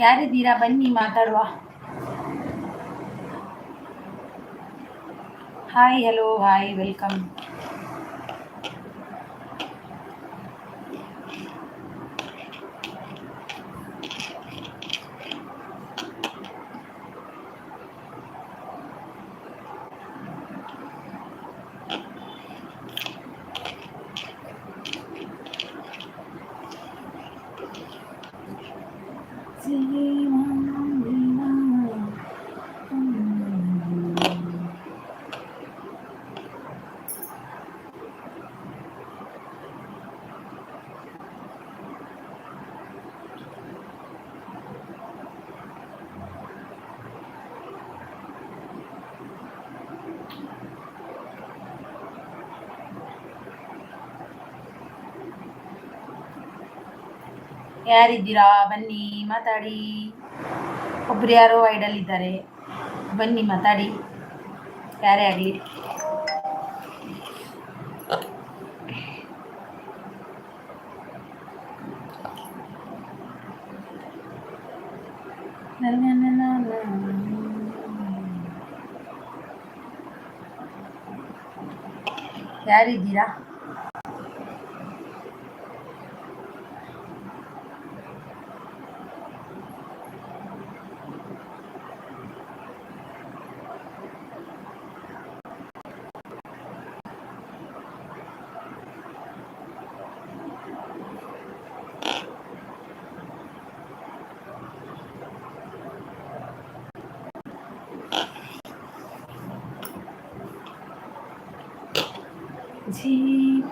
ಯಾರಿದ್ದೀರಾ ಬನ್ನಿ ಮಾತಾಡುವ hi hello hi welcome ಯಾರಿದ್ದೀರಾ? ಬನ್ನಿ ಮಾತಾಡಿ. ಒಬ್ರು ಯಾರೋ ಐಡಲ್ ಇದ್ದಾರೆ. ಬನ್ನಿ ಮಾತಾಡಿ. ಯಾರೇ ಆಗಲಿ. ಯಾರಿದ್ದೀರಾ? ಜೀವ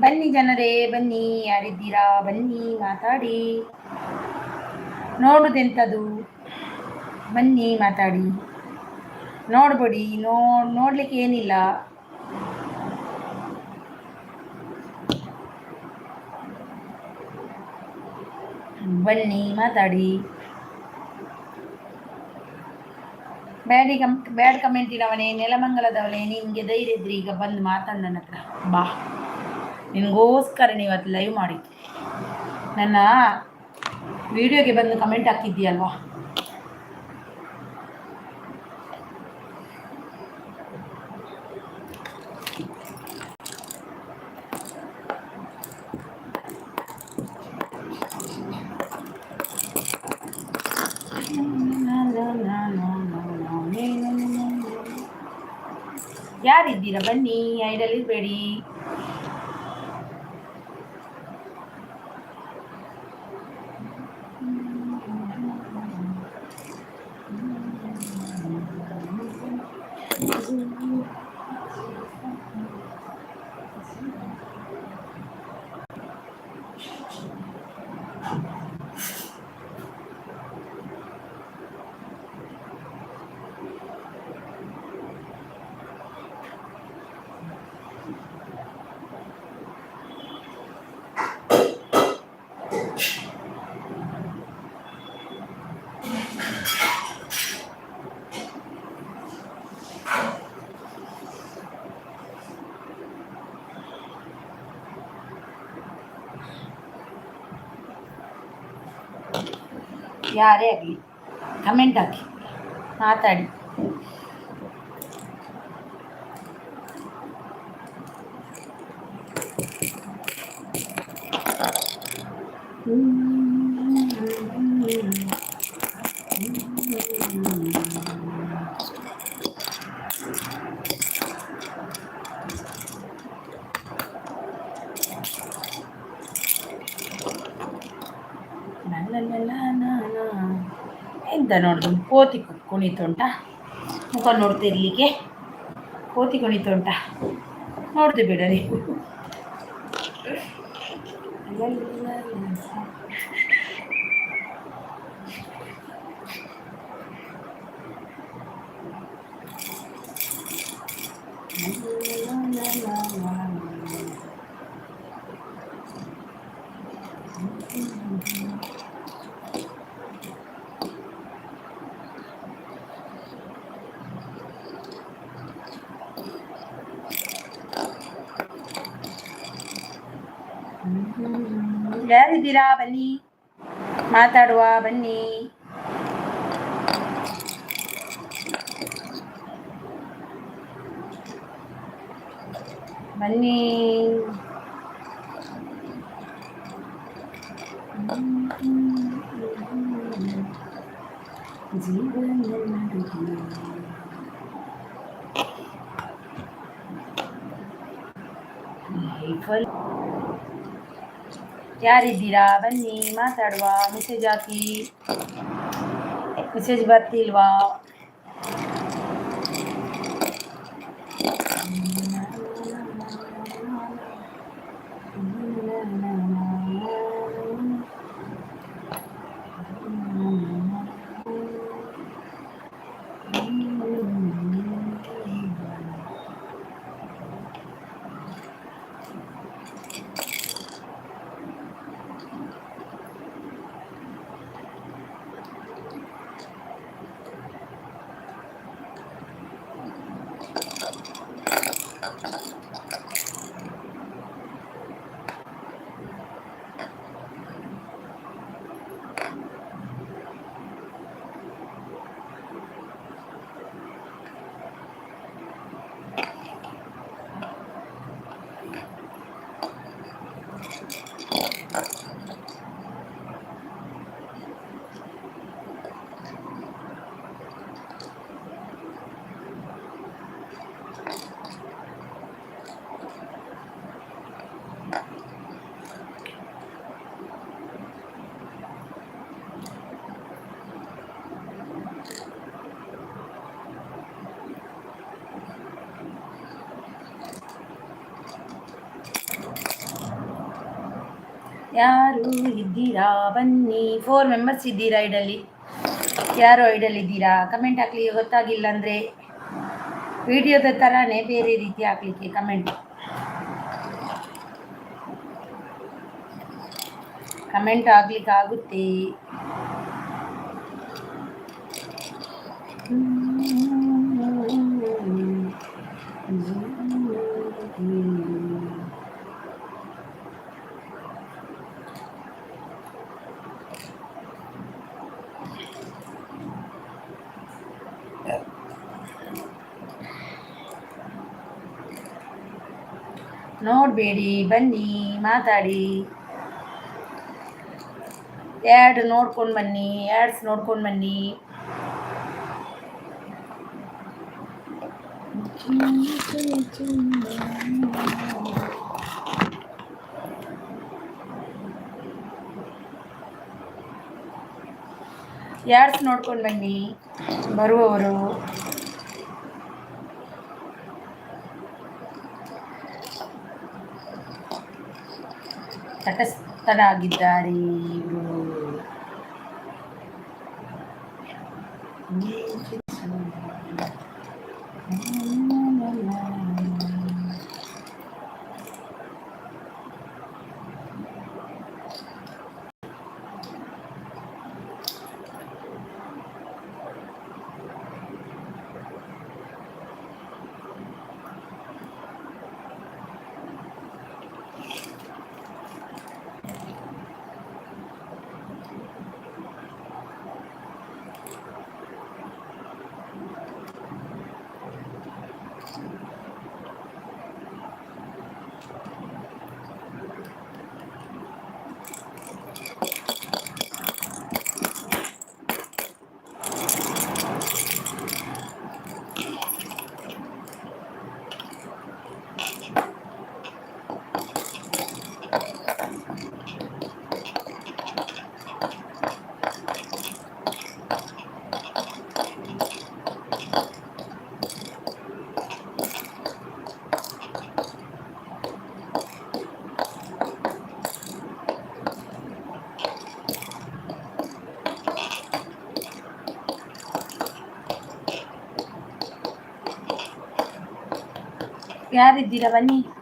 ಬನ್ನಿ ಜನರೇ ಬನ್ನಿ ಯಾರಿದ್ದೀರಾ? ಬನ್ನಿ ಮಾತಾಡಿ. ನೋಡುದೆಂಥದ್ದು ಬನ್ನಿ ಮಾತಾಡಿ. ನೋಡ್ಬೋಡಿ, ನೋ, ನೋಡ್ಲಿಕ್ಕೆ ಏನಿಲ್ಲ. ಬನ್ನಿ ಮಾತಾಡಿ. ಬ್ಯಾಡಿ ಕಮ್ ಬ್ಯಾಡ್ ಕಮೆಂಟಿನವನೇ ನೆಲಮಂಗಲದವನೇ, ನಿಮಗೆ ಧೈರ್ಯ ಇದ್ರಿ ಈಗ ಬಂದು ಮಾತಾಡ ನನ್ನ ಹತ್ರ. ಬಾ. ನಿನಗೋಸ್ಕರ ಇವತ್ತು ಲೈವ್ ಮಾಡಿ ನನ್ನ ವಿಡಿಯೋಗೆ ಬಂದು ಕಮೆಂಟ್ ಹಾಕಿದ್ದೀಯಲ್ವಾ? ಯಾರಿದ್ದೀರಾ ಬನ್ನಿ ಐಡಲ್ ಇರಬೇಡಿ ಯಾರೇ ಆಗಲಿ ಕಮೆಂಟ್ ಹಾಕಿ ಮಾತಾಡಿ ನೋಡಿದ್ರು ಕೋತಿ ಕುಣಿತುಂಟ ಮುಖ ನೋಡ್ತಿರ್ಲಿಕ್ಕೆ ಕೋತಿ ಕುಣಿತುಂಟ ನೋಡ್ದು ಬಿಡ ನೀವು ಯಾರಿದ್ದೀರಾ ಬನ್ನಿ? ಮಾತಾಡುವ ಬನ್ನಿ. ಬನ್ನಿ. ಜೀವನ ಯಾರಿದ್ದೀರಾ ಬನ್ನಿ ಮಾತಾಡುವ ಮೆಸೇಜ್ ಹಾಕಿ ಮೆಸೇಜ್ ಬರ್ತಿಲ್ವಾ ಯಾರು ಇದ್ದೀರಾ? ಬನ್ನಿ. ಫೋರ್ ಮೆಂಬರ್ಸ್ ಇದ್ದೀರಾ ಐಡಲ್ಲಿ ಯಾರು ಐಡಲ್ ಇದ್ದೀರಾ? ಕಮೆಂಟ್ ಹಾಕ್ಲಿ, ಗೊತ್ತಾಗಿಲ್ಲ ಅಂದರೆ. ವಿಡಿಯೋದ ಥರನೇ ಬೇರೆ ರೀತಿ ಹಾಕ್ಲಿಕ್ಕೆ ಕಮೆಂಟ್ ಕಮೆಂಟ್ ಆಗ್ಲಿಕ್ಕೆ ಆಗುತ್ತೆ ನೋಡಬೇಡಿ ಬನ್ನಿ ಮಾತಾಡಿ. ಆ್ಯಡ್ ನೋಡ್ಕೊಂಡು ಬನ್ನಿ ಆ್ಯಡ್ಸ್ ನೋಡ್ಕೊಂಡು ಬನ್ನಿ. ಯಾರ್ಸ್ ನೋಡ್ಕೊಂಡು ಬನ್ನಿ. ಬರುವವರು. ತಟಸ್ಥರಾಗಿದ್ದಾರೆ ಇವರು. di Ravani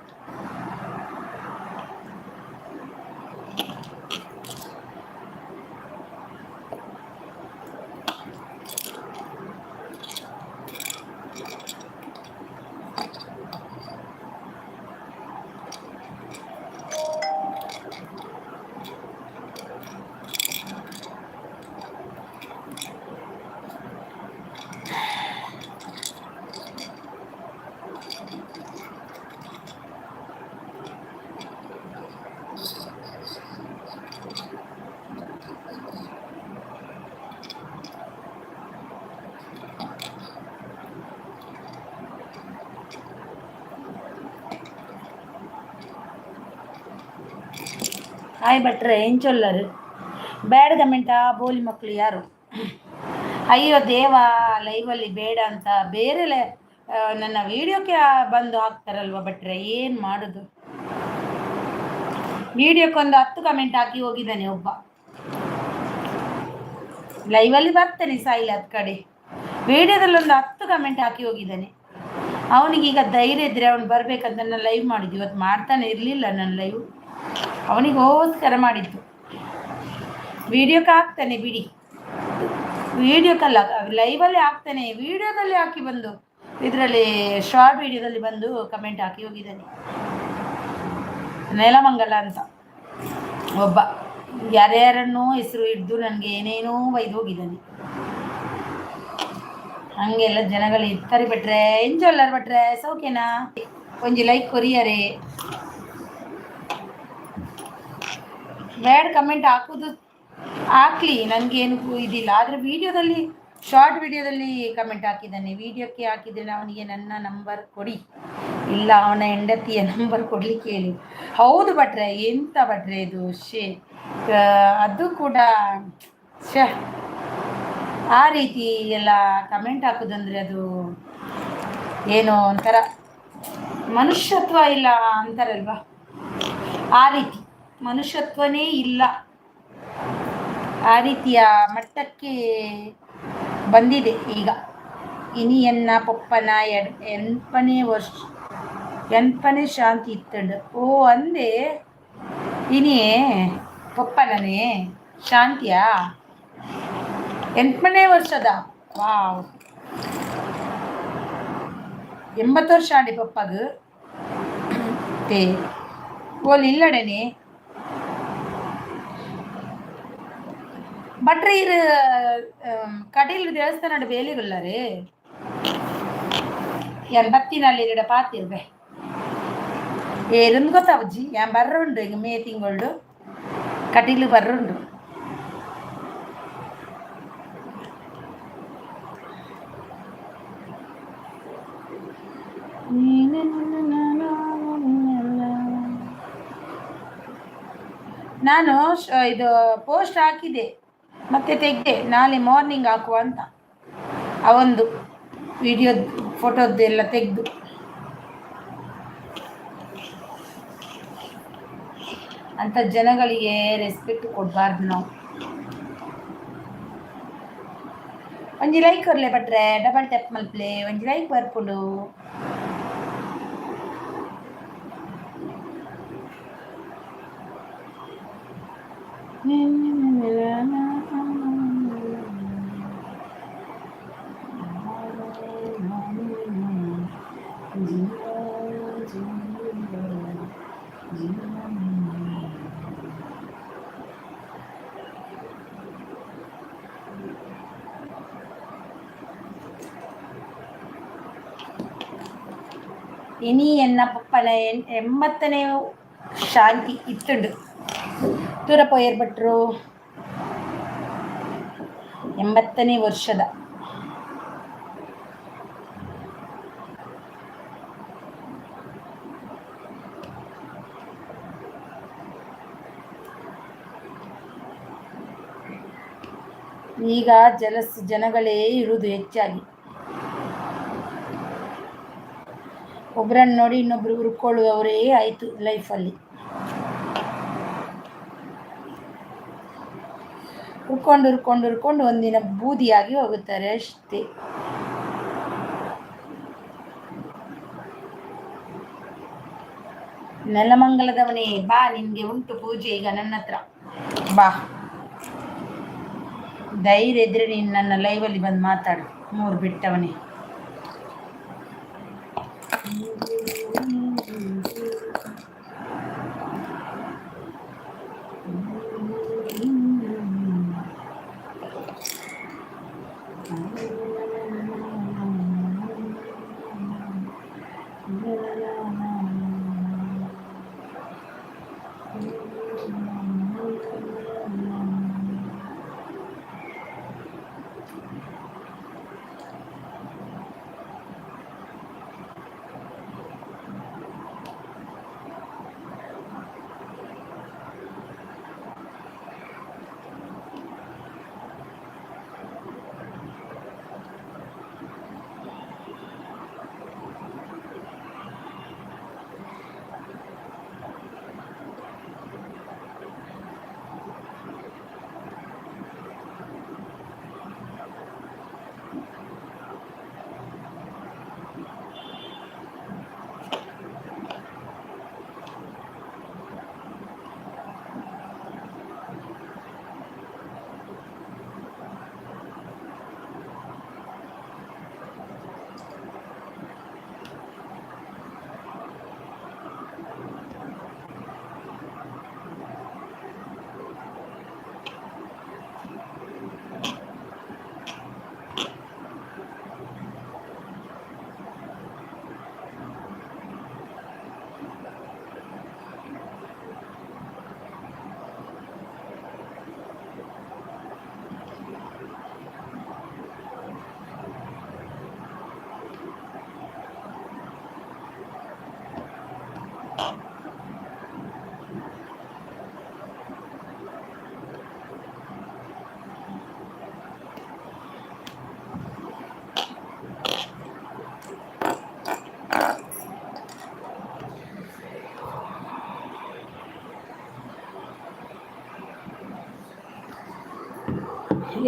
ಹಾಯ್ ಭಟ್ರೆ, ಏನ್ ಬೇಡ ಕಮೆಂಟಾ ಬೋಲಿ ಮಕ್ಕಳು ಯಾರು? ಅಯ್ಯೋ ದೇವ, ಲೈವಲ್ಲಿ ಬೇಡ ಅಂತ ಬೇರೆ ನನ್ನ ವಿಡಿಯೋಕ್ಕೆ ಬಂದು ಹಾಕ್ತಾರಲ್ವ ಭಟ್ರೆ, ಏನು ಮಾಡೋದು? ವಿಡಿಯೋಕ್ಕೊಂದು ಹತ್ತು ಕಮೆಂಟ್ ಹಾಕಿ ಹೋಗಿದ್ದಾನೆ ಒಬ್ಬ. ಲೈವಲ್ಲಿ ಬರ್ತಾನೆ ಸಾಯಿಲ್ ಹತ್ತು ಕಡೆ. ವಿಡಿಯೋದಲ್ಲಿ ಒಂದು ಹತ್ತು ಕಮೆಂಟ್ ಹಾಕಿ ಹೋಗಿದ್ದಾನೆ. ಅವನಿಗೀಗ ಧೈರ್ಯ ಇದ್ರೆ ಅವ್ನು ಬರ್ಬೇಕಂತ ನಾನು ಲೈವ್ ಮಾಡಿದ್ವಿ ಇವತ್ತು ಮಾಡ್ತಾನೆ ಇರಲಿಲ್ಲ ನನ್ನ ಲೈವ್ ಅವನಿಗೋಸ್ಕರ ಮಾಡಿದ್ದು. ವಿಡಿಯೋಕ್ಕೆ ಹಾಕ್ತಾನೆ ಬಿಡಿ. ವಿಡಿಯೋಕ್ಕಲ್ಲ ಲೈವಲ್ಲಿ ಹಾಕ್ತಾನೆ. ವಿಡಿಯೋದಲ್ಲಿ ಹಾಕಿ ಬಂದು, ಇದರಲ್ಲಿ ಶಾರ್ಟ್ ವಿಡಿಯೋದಲ್ಲಿ ಬಂದು ಕಮೆಂಟ್ ಹಾಕಿ ಹೋಗಿದ್ದಾನೆ. ನೆಲಮಂಗಲ ಅಂತ. ಒಬ್ಬ, ಯಾರ್ಯಾರನ್ನೋ ಹೆಸರು ಹಿಡ್ದು ನನಗೆ ಏನೇನೋ ಬೈದು ಹೋಗಿದ್ದಾನೆ. ಹಂಗೆಲ್ಲ ಜನಗಳು ಇರ್ತಾರೆ ಬಿಟ್ರೆ ಎಂಜೋಲ್ಲರ್ ಬಿಟ್ರೆ ಸೌಖ್ಯನಾ? ಒಂಜಿ ಲೈಕ್ ಕೊರಿಯರೇ. ಬ್ಯಾಡ್ ಕಮೆಂಟ್ ಹಾಕೋದು ಹಾಕ್ಲಿ ನನಗೇನು ಇದಿಲ್ಲ. ಆದರೆ ವಿಡಿಯೋದಲ್ಲಿ ಶಾರ್ಟ್ ವಿಡಿಯೋದಲ್ಲಿ ಕಮೆಂಟ್ ಹಾಕಿದ್ದಾನೆ. ವಿಡಿಯೋಕ್ಕೆ ಹಾಕಿದ್ರೆ ಅವನಿಗೆ ನನ್ನ ನಂಬರ್ ಕೊಡಿ. ಇಲ್ಲ, ಅವನ ಹೆಂಡತಿಯ ನಂಬರ್ ಕೊಡ್ಲಿಕ್ಕೆ ಹೇಳಿ ಹೌದು ಭಟ್ರೆ, ಎಂತ ಭಟ್ರೆ ಇದು? ಶೇ ಅದು ಕೂಡ ಶ ಆ ರೀತಿ ಎಲ್ಲ ಕಮೆಂಟ್ ಹಾಕೋದಂದ್ರೆ ಅದು ಏನೋ ಒಂಥರ ಮನುಷ್ಯತ್ವ ಇಲ್ಲ ಅಂತಾರಲ್ವಾ? ಆ ರೀತಿ. ಮನುಷ್ಯತ್ವನೇ ಇಲ್ಲ. ಆ ರೀತಿಯ ಮಟ್ಟಕ್ಕೆ ಬಂದಿದೆ ಈಗ. ಇನಿಯನ್ನ ಪಪ್ಪನ ಎಡ್ ಎಂಟನೇ ವರ್ಷ ಎಂಟನೇ ಶಾಂತಿ ಇತ್ತಂಡು. ಓ, ಅಂದೆ ಇನಿಯೇ ಪಪ್ಪನೇ ಶಾಂತಿಯಾ? ಎಂಟನೇ ವರ್ಷದ? ವಾವ್. ಎಂಬತ್ತು ವರ್ಷ ಆಡಿ ಪಪ್ಪಗೆ ತೇ ಓಲ್ ಇಲ್ಲಡನೆ. ಬಟ್ರಿ ಇದು ಕಟೀಲ್ ದೇವಸ್ಥಾನ ಬೇಲಿಗುಲ್ಲ ರೀ ಎನ್ ಬತ್ತಿನಲ್ಲಿ ಇರಿಡ ಪಾತಿರ್ಬೆ ಏರಂದು ಗೊತ್ತಾವಜ್ಜಿ ಏನ್ ಬರ್ರುಂಡು ಈಗ ಮೇ ತಿಂಗಳು ಕಟೀಲು ಬರ್ರುಂಡು ನಾನು ಇದು ಪೋಸ್ಟ್ ಹಾಕಿದೆ ಮತ್ತೆ ತೆಗೆದೆ, ನಾಳೆ ಮಾರ್ನಿಂಗ್ ಹಾಕುವ ಅಂತ. ಆ ಒಂದು ವಿಡಿಯೋ ಫೋಟೋದ್ದು ಎಲ್ಲ ತೆಗೆದು. ಅಂತ ಜನಗಳಿಗೆ ರೆಸ್ಪೆಕ್ಟ್ ಕೊಡಬಾರ್ದು ನಾವು. ಒಂಜಿ ಲೈಕ್ ಕೊರ್ಲೆ ಬಟ್ರೆ ಡಬಲ್ ಟೆಪ್ ಮಲ್ಪ್ಲೆ, ಒಂಜಿ ಲೈಕ್ ಬರ್ಪುಡು. ഇനി എന്ന പപ്പന എൺപത്തനെ ശാന്തി ഇത്തുണ്ട് ದೂರ ಪೋಯರ್ಭಟ್ರು ಎಂಬತ್ತನೇ ವರ್ಷದ ಈಗ ಜಲಸ್ ಜನಗಳೇ ಇರುವುದು ಹೆಚ್ಚಾಗಿ ಒಬ್ಬರನ್ನು ನೋಡಿ ಇನ್ನೊಬ್ರು ಹುರ್ಕೊಳ್ಳುವವರೇ ಆಯಿತು ಲೈಫಲ್ಲಿ ಹುರ್ಕೊಂಡು ಹುರ್ಕೊಂಡು ಹುರ್ಕೊಂಡು ಒಂದಿನ ಬೂದಿಯಾಗಿ ಹೋಗುತ್ತಾರೆ ಅಷ್ಟೇ. ನೆಲಮಂಗಲದವನೇ, ಬಾ ನಿನ್ಗೆ ಉಂಟು ಪೂಜೆ ಈಗ ನನ್ನ ಹತ್ರ ಬಾ. ಧೈರ್ಯ ಇದ್ರೆ ನೀನು ನನ್ನ ಲೈವಲ್ಲಿ ಬಂದು ಮಾತಾಡು, ಮೂರು ಬಿಟ್ಟವನೇ. Thank you.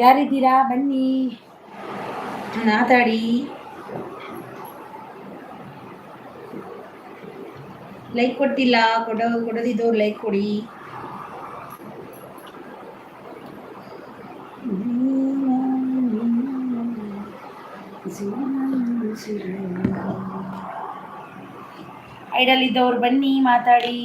ಯಾರಿದ್ದೀರಾ? ಬನ್ನಿ. ಮಾತಾಡಿ. ಲೈಕ್ ಕೊಟ್ಟಿಲ್ಲ ಕೊಡೋ ಕೊಡೋದಿದ್ದವ್ರು ಲೈಕ್ ಕೊಡಿ. ಐಡಲ್ ಇದ್ದವ್ರು ಬನ್ನಿ ಮಾತಾಡಿ.